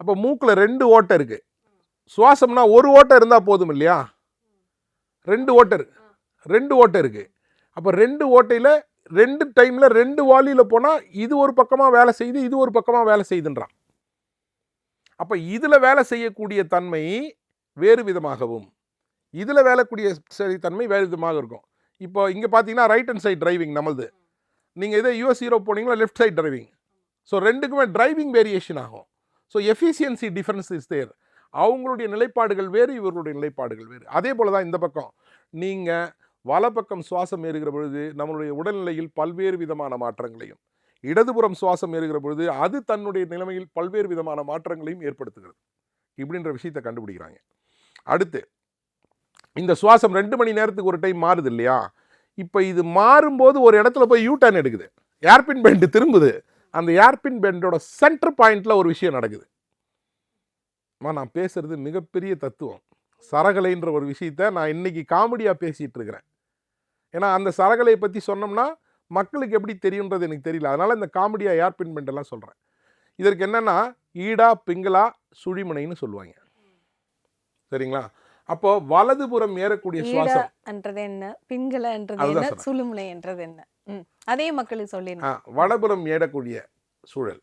அப்போ மூக்கில் ரெண்டு ஓட்டை இருக்குது சுவாசம்னா ஒரு ஓட்டை இருந்தால் போதும் இல்லையா? ரெண்டு ஓட்டை இருக்குது ரெண்டு ஓட்டை இருக்குது அப்போ ரெண்டு ஓட்டையில் ரெண்டு டைமில் ரெண்டு வாலியில் போனால் இது ஒரு பக்கமாக வேலை செய்யுது இது ஒரு பக்கமாக வேலை செய்யுதுன்றான். அப்போ இதில் வேலை செய்யக்கூடிய தன்மை வேறு விதமாகவும். இதில் வேலைக்கூடிய சரி தன்மை வேறு விதமாக இருக்கும். இப்போ இங்கே பார்த்தீங்கன்னா ரைட் ஹேண்ட் சைட் டிரைவிங் நம்மளது. நீங்கள் இதே யூஎஸ் ஹீரோ போனீங்களா லெஃப்ட் சைட் டிரைவிங் ஸோ ரெண்டுக்குமே டிரைவிங் வேரியேஷன் ஆகும். So efficiency difference is there அவங்களுடைய நிலைப்பாடுகள் வேறு இவர்களுடைய நிலைப்பாடுகள் வேறு. அதே போல தான் இந்த பக்கம். நீங்கள் வலப்பக்கம் சுவாசம் ஏறுகிற பொழுது நம்மளுடைய உடல்நிலையில் பல்வேறு விதமான மாற்றங்களையும் இடதுபுறம் சுவாசம் ஏறுகிற பொழுது அது தன்னுடைய நிலைமையில் பல்வேறு விதமான மாற்றங்களையும் ஏற்படுத்துகிறது. இப்படின்ற விஷயத்தை கண்டுபிடிக்கிறாங்க. அடுத்து இந்த சுவாசம் ரெண்டு மணி நேரத்துக்கு ஒரு டைம் மாறுது இல்லையா? இப்போ இது மாறும்போது ஒரு இடத்துல போய் யூ டர்ன் எடுக்குது. ஏர்பின் பெயிண்ட் திரும்புது. அந்த ஏர்பின் பெண்டோட சென்டர் பாயிண்ட்ல ஒரு விஷயம் நடக்குது. நான் பேசுறது மிகப்பெரிய தத்துவம். சரகலைன்ற ஒரு விஷயத்த நான் இன்னைக்கு காமெடியாக பேசிட்டு இருக்கிறேன். ஏன்னா அந்த சரகலையை பற்றி சொன்னோம்னா மக்களுக்கு எப்படி தெரியுன்றது எனக்கு தெரியல. அதனால இந்த காமெடியாக ஏர்பின் பெண்ட் எல்லாம் சொல்கிறேன் இதற்கு என்னன்னா ஈடா பிங்களா சுழிமுனைன்னு சொல்லுவாங்க. சரிங்களா? அப்போ வலதுபுறம் ஏறக்கூடிய சுவாசம். ஈடான்றது என்ன? பிங்களன்றது அதுதான் என்ன. சுழுமுனை என்றது என்ன? அதே மக்களுக்கு சொல்லி வடபுறம் ஏடக்கூடிய சூழல்.